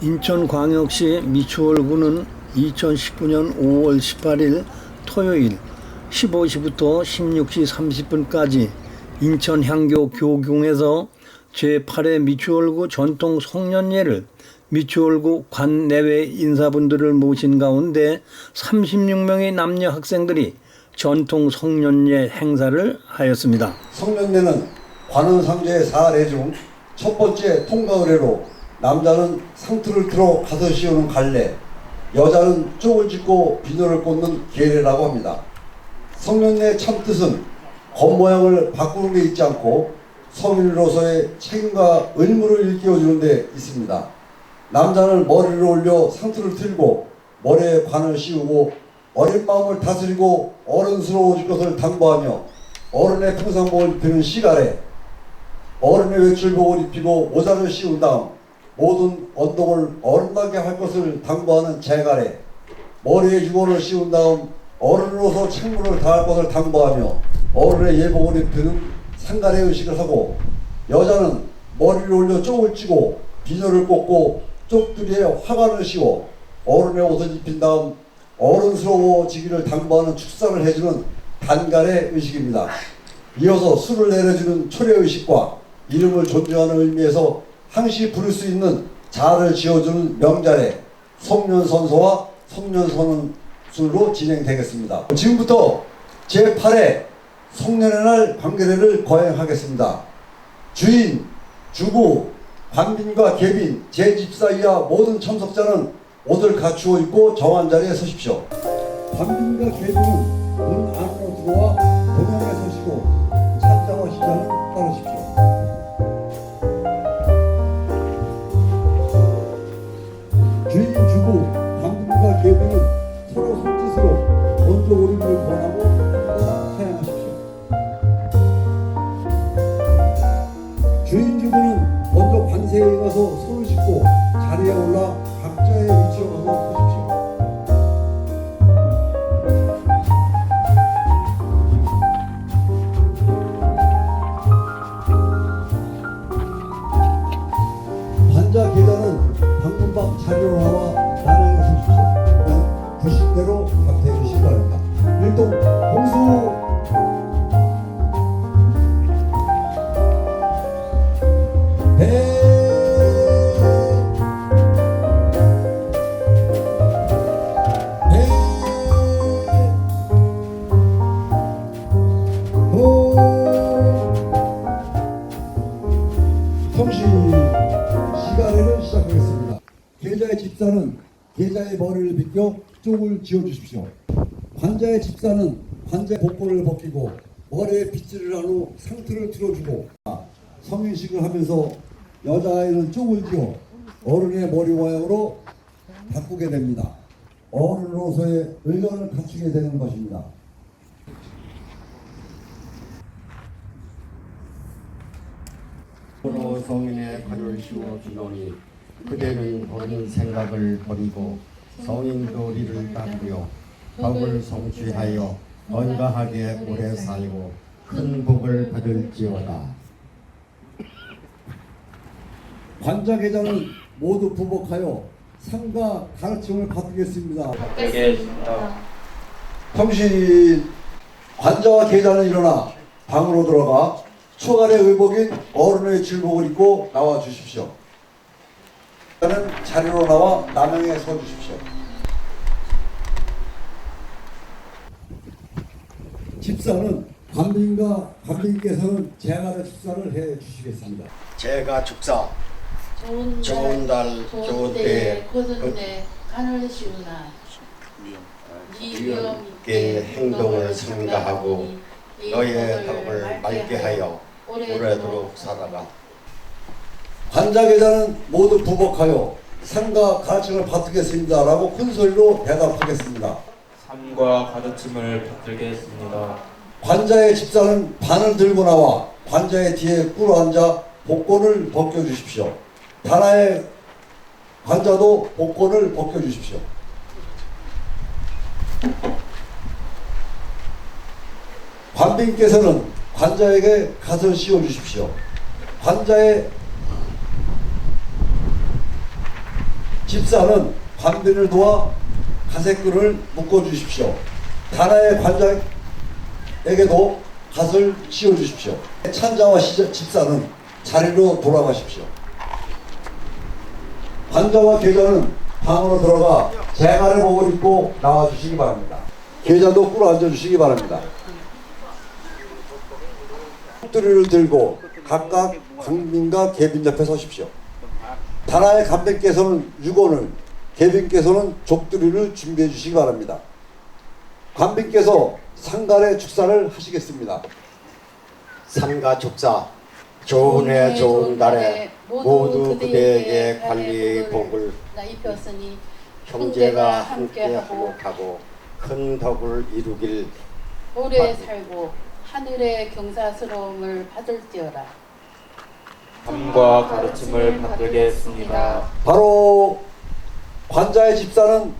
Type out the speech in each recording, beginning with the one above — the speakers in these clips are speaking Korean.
인천광역시 미추홀구는 2019년 5월 18일 토요일 15시부터 16시 30분까지 인천 향교 교궁에서 제8회 미추홀구 전통 송년회를 미추홀구 관내외 인사분들을 모신 가운데 36명의 남녀 학생들이 전통 송년회 행사를 하였습니다. 성년례는 관원상제의 사례 중 첫 번째 통과 의례로 남자는 상투를 틀어 가서 씌우는 갈래, 여자는 쪽을 짚고 비늘을 꽂는 계례라고 합니다. 성년례 참 뜻은 겉모양을 바꾸는 게 있지 않고 성인으로서의 책임과 의무를 일깨워주는 데 있습니다. 남자는 머리를 올려 상투를 틀고 머리에 관을 씌우고 어린 마음을 다스리고 어른스러워질 것을 당부하며 어른의 평상복을 입히는 시가래 어른의 외출복을 입히고 모자를 씌운 다음 모든 언덕을 어른나게 할 것을 당부하는 재가래 머리에 유골을 씌운 다음 어른으로서 책무를 다할 것을 당부하며 어른의 예복을 입히는 상가래 의식을 하고 여자는 머리를 올려 쪽을 찌고 비녀를 꽂고 쪽두리에 화관을 씌워 어른의 옷을 입힌 다음 어른스러워지기를 당부하는 축사를 해주는 단갈의 의식입니다. 이어서 술을 내려주는 초래 의식과 이름을 존중하는 의미에서 항시 부를 수 있는 자를 지어주는 명자례 성년선서와 성년선술로 진행되겠습니다. 지금부터 제8회 성년의 날 관계례를 거행하겠습니다. 주인, 주부, 관빈과 계빈, 제집사 이하 모든 참석자는 옷을 갖추어 입고 정한 자리에 서십시오. 관빈과 계빈은 문 안으로 들어와 주인, 주부, 관빈과 쪽을 지어 주십시오. 관자의 집사는 관자의 복권을 벗기고 머리에 빗질을 한 후 상투를 틀어주고 성인식을 하면서 여자아이는 쪽을 지어 어른의 머리 모양으로 바꾸게 됩니다. 어른으로서의 의견을 갖추게 되는 것입니다. 서로 성인의 관을 씌워 주노니 그대는 어린 생각을 버리고 성인 도리를 따르며 법을 성취하여 건강하게 오래 살고 큰 복을 받을지어다. 관자 계좌는 모두 부복하여 상가 가르침을 받겠습니다. 되겠습니다. 성신 관자와 계좌는 일어나 방으로 들어가 초간의 의복인 어른의 질복을 입고 나와 주십시오. 저는 자리로 나와 남영에 서 주십시오. 집사는 관빈과 관빈께서는 제가의 집사를 해 주시겠습니다. 제가 축사 좋은 좋은 달 좋은 때에 고든 때 간을 씌우나 위험 있게 행동을 삼가하고 너의 덕을 맑게 하여 오래도록 살아가. 관자 계좌는 모두 부복하여 상가 가르침을 받겠습니다 라고 큰 소리로 대답하겠습니다. 삶과 가르침을 받들겠습니다. 관자의 집사는 반을 들고 나와 관자의 뒤에 꿇어 앉아 복권을 벗겨 주십시오. 다나의 관자도 복권을 벗겨 주십시오. 관빈께서는 관자에게 갓을 씌워 주십시오. 관자의 집사는 관빈을 도와 가세끈을 묶어 주십시오. 가나의 관장에게도 갓을 씌워 주십시오. 찬자와 집사는 자리로 돌아가십시오. 관자와 계좌는 방으로 들어가 재갈의 복을 입고 나와 주시기 바랍니다. 계좌도 꿇어 앉아 주시기 바랍니다. 뚜리를 들고 각각 관빈과 계빈 옆에 서십시오. 다나의 간빈께서는 유건을, 계빈께서는 족두리를 준비해 주시기 바랍니다. 관빈께서 상간의 축사를 하시겠습니다. 삼가 축사 좋은 해 좋은 달에 모두 그대에게 관리 복을 나 입혔으니 형제가 함께 화목하고 큰 덕을 이루길 오래 살고 하늘의 경사스러움을 받을지어다. 함과 가르침을 받들겠습니다. 바로 관자의 집사는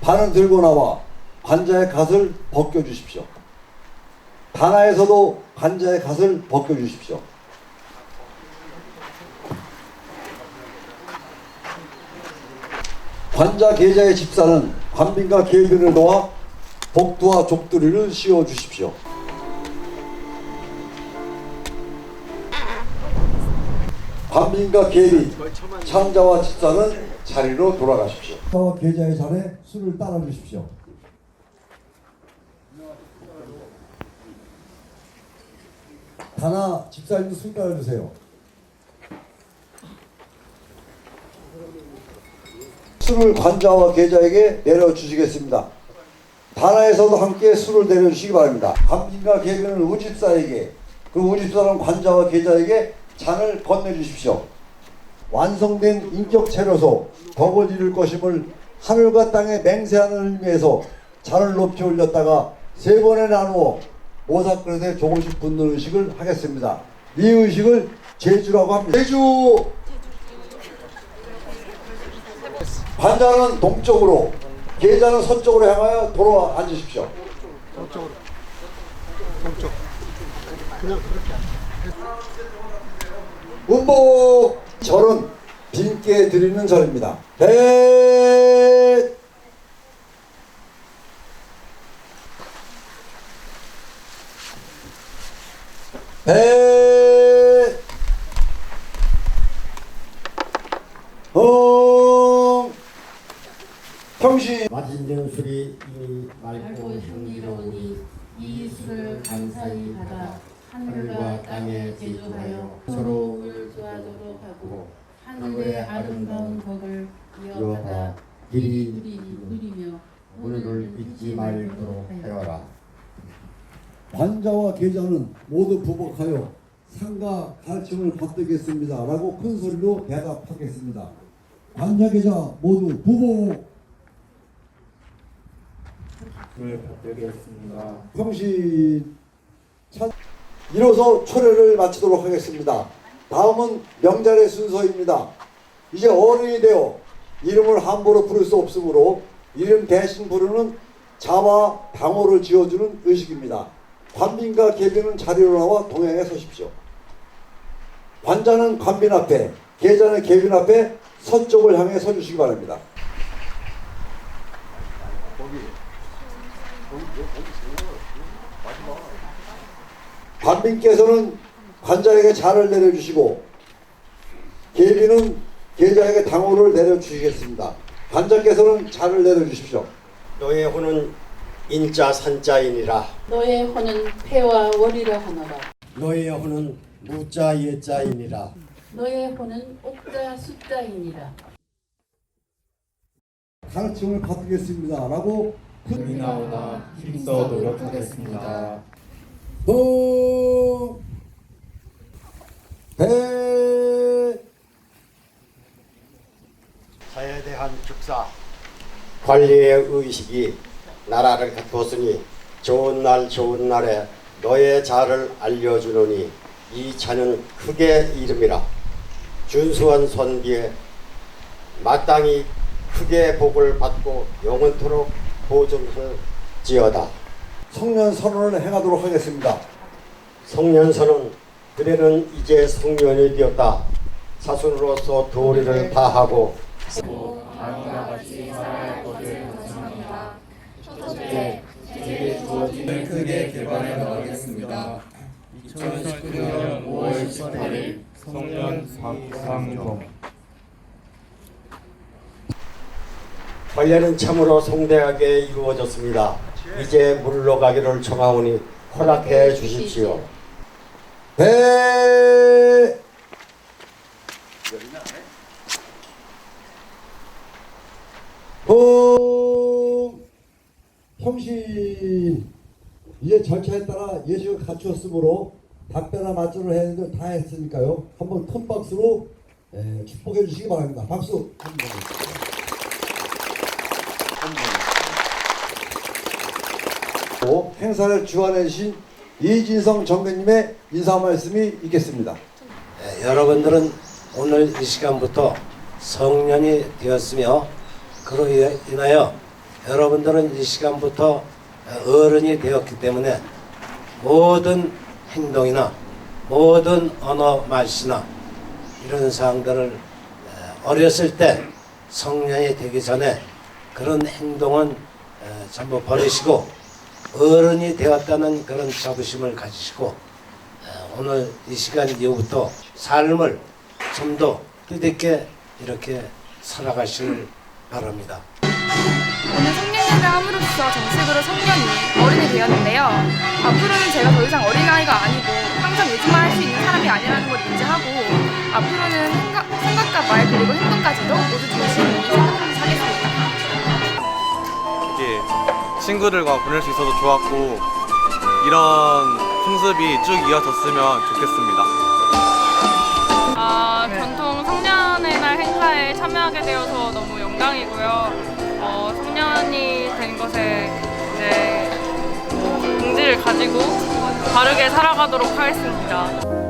반을 들고 나와 관자의 갓을 벗겨 주십시오. 다나에서도 관자의 갓을 벗겨 주십시오. 관자 계자의 집사는 관빈과 계빈을 도와 복두와 족두리를 씌워 주십시오. 관빈과 계빈, 찬자와 집사는 자리로 돌아가십시오. 찬자와 계자의 잔에 술을 따라 주십시오. 다나 집사님도 술 따라 주세요. 술을 관자와 계자에게 내려 주시겠습니다. 다나에서도 함께 술을 내려주시기 바랍니다. 관빈과 계빈은 우집사에게 그 우집사는 관자와 계자에게 잔을 건네주십시오. 완성된 인격 체로소 덕을 이룰 것임을 하늘과 땅에 맹세하는 의미에서 잔을 높이 올렸다가 세 번에 나누어 모삭그릇에 조금씩 붓는 의식을 하겠습니다. 이 의식을 제주라고 합니다. 제주 관자는 동쪽으로 계자는 서쪽으로 향하여 돌아와 앉으십시오. 운복 절은 빈께 드리는 절입니다. 배! 배, 홍, 평시 맛있는 술이 이미 맑고 맑고 향기로우니 이 술을 감사히 받아 하늘과 땅에 제조하여 서로 를 좋아하도록 하고 하늘의 아름다운 덕을 이어받아 길이 누리며 오늘을 잊지 말도록 하여라. 관자와 계자는 모두 부복하여 상가 가르침을 받들겠습니다. 라고 큰 소리로 대답하겠습니다. 관자 계자 모두 부복 을 받들겠습니다. 평시 찬 이로써 초례를 마치도록 하겠습니다. 다음은 명절의 순서입니다. 이제 어른이 되어 이름을 함부로 부를 수 없으므로 이름 대신 부르는 자와 당호를 지어주는 의식입니다. 관빈과 계빈은 자리로 나와 동행해 서십시오. 관자는 관빈 앞에, 계자는 계빈 앞에 서쪽을 향해 서주시기 바랍니다. 관빈께서는 관자에게 잔을 내려주시고 계비는 계자에게 당호를 내려주시겠습니다. 관자께서는 잔을 내려주십시오. 너의 혼은 인자 산자이니라. 너의 혼은 패와 월이라 하노라. 너의 혼은 무자 예자이니라. 너의 혼은 옥자 숫자이니라. 가르침을 받겠습니다. 라고 힘이 나오나 힘써 노력하겠습니다. 동, 배, 자에 대한 축사. 관리의 의식이 나라를 갖추었으니 좋은 날 좋은 날에 너의 자를 알려주노니 이 자는 크게 이름이라. 준수한 선비에 마땅히 크게 복을 받고 영원토록 보존할지어다. 성년 선언을 행하도록 하겠습니다. 성년선은 그대는 이제 성년이 되었다. 사순으로서 도리를 다하고 다음과 같이 살아갈 것을 다짐합니다. 첫째, 제게 주어진 크게 개발해 나가겠습니다. 2019년 5월 18일 성년 상종 관례는 참으로 성대하게 이루어졌습니다. 이제 물러가기를 청하오니 허락해 주십시오. 배봉 형신 이제 절차에 따라 예식을 갖추었으므로 해야 되는 걸다 했으니까요. 한번 큰 박수로 에, 축복해 주시기 바랍니다. 박수 행사를 주관해 주신 이진성 정교님의 인사 말씀이 있겠습니다. 네, 여러분들은 오늘 이 시간부터 성년이 되었으며 그로 인하여 여러분들은 이 시간부터 어른이 되었기 때문에 모든 행동이나 모든 언어 말씨나 이런 사항들을 어렸을 때 성년이 되기 전에 그런 행동은 전부 버리시고 어른이 되었다는 그런 자부심을 가지시고 오늘 이 시간 이후부터 삶을 좀 더 뜻있게 이렇게 살아가시길 바랍니다. 오늘 성년회를 함으로써 정식으로 성년이 어른이 되었는데요. 앞으로는 제가 더 이상 어린아이가 아니고 항상 요즘만 할 수 있는 사람이 아니라는 걸 인지하고 앞으로는 생각, 생각과 말 그리고 친구들과 보낼 수 있어서 좋았고 이런 풍습이 쭉 이어졌으면 좋겠습니다. 아, 전통 성년의 날 행사에 참여하게 되어서 너무 영광이고요. 어, 성년이 된 것에 이제 뭐 긍지를 가지고 바르게 살아가도록 하겠습니다.